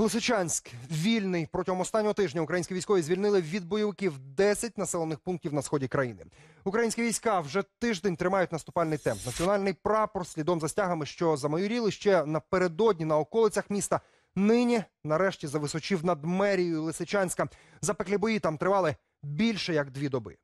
Лисичанськ вільний протягом останнього тижня українські військові звільнили від бойовиків 10 населених пунктів на сході країни. Українські війська вже тиждень тримають наступальний темп. Національний прапор слідом за стягами, що замайоріли ще напередодні на околицях міста. Нині нарешті зависочив над мерією Лисичанська. Запеклі бої там тривали більше як дві доби.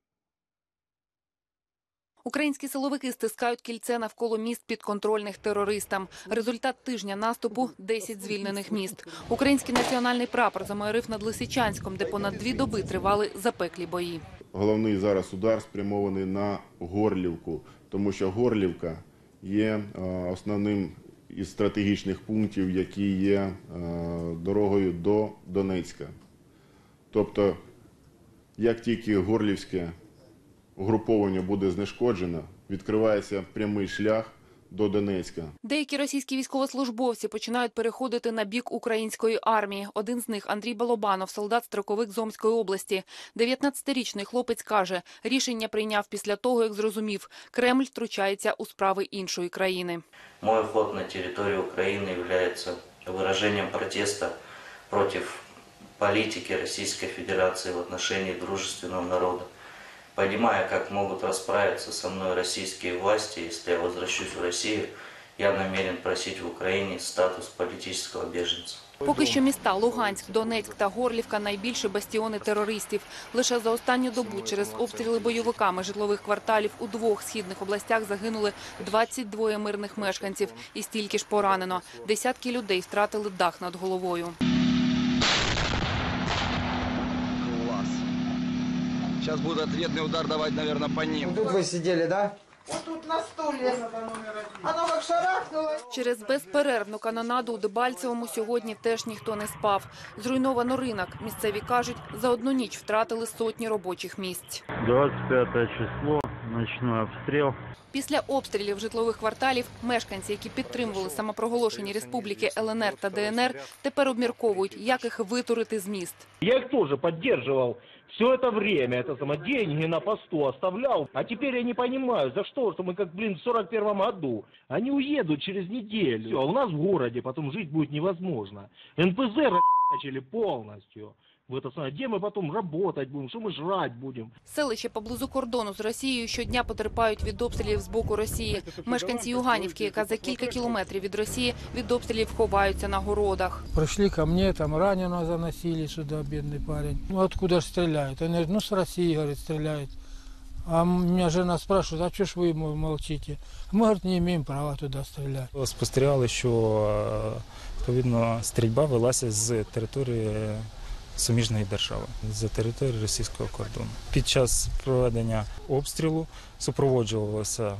Українські силовики стискають кільце навколо міст підконтрольних терористам. Результат тижня наступу – 10 звільнених міст. Український національний прапор замайорив над Лисичанськом, де понад дві доби тривали запеклі бої. Головний зараз удар спрямований на Горлівку, тому що Горлівка є е, основним із стратегічних пунктів, які є е, дорогою до Донецька. Тобто, як тільки Горлівське угруповання буде знешкоджено, відкривається прямий шлях до Донецька. Деякі російські військовослужбовці починають переходити на бік української армії. Один з них – Андрій Балобанов, солдат-строковик з Омської області. 19-річний хлопець каже, рішення прийняв після того, як зрозумів, Кремль втручається у справи іншої країни. Мой вход на территорию Украины является выражением протеста против политики Российской Федерации в отношении дружественного народа. Понимая, как могут расправиться со мной российские власти, если я возвращусь в Россию, я намерен просить в Украине статус политического беженца. Поки що міста Луганськ, Донецьк та Горлівка – найбільші бастіони терористів. Лише за останню добу через обстріли бойовиками житлових кварталів у двох східних областях загинули 22 мирних мешканців і стільки ж поранено. Десятки людей втратили дах над головою. Сейчас будет ответный удар давать, наверное, по ним. Тут вы сидели, да? Вот тут на стуле. Оно как шарахнуло. Через безперервну канонаду у Дебальцевому сьогодні теж ніхто не спав. Зруйновано ринок. Місцеві кажуть, за одну ніч втратили сотні робочих місць. 25 число, ночной обстрел. Після обстрілів житлових кварталів мешканці, які підтримували самопроголошені республіки ЛНР та ДНР, тепер обмірковують, як їх витурити з міст. Я их тоже поддерживал все это время, это само деньги на посту оставлял. А теперь я не понимаю, за что, что мы как, блин, в 41 году. Они уедут через неделю. Всё, а у нас в городе потом жить будет невозможно. НПЗ начали полностью. В это самое, где мы потом работать будем, что мы жрать будем? Селища поблизу кордону з Росією щодня потерпають від обстрілів з боку Росії. Мешканці Юганівки, яка за кілька кілометрів від Росії, від обстрілів ховаються на городах. Пришли ко мне, там раненого заносили сюда, бедный парень. Ну откуда ж стреляют? Он говорит, ну с России, говорит, стреляют. А меня жена спрашивает, а что ж вы м- молчите? Мы, говорит, не имеем права туда стрелять. Спостерігали, що е, відповідно стрільба велася з території суміжної держави, з території російського кордону. Під час проведення обстрілу супроводжувалася е,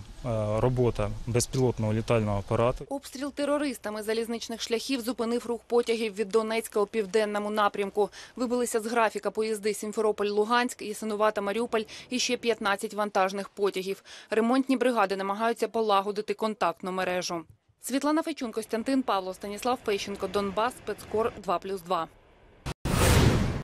робота безпілотного літального апарату. Обстріл терористами залізничних шляхів зупинив рух потягів від Донецька у південному напрямку. Вибилися з графіка поїзди Сімферополь-Луганськ, Ясинувата-Маріуполь і ще 15 вантажних потягів. Ремонтні бригади намагаються полагодити контактну мережу. Світлана Фечун, Костянтин Павло, Станіслав Пещенко, Донбас, Спецкор 2+,2.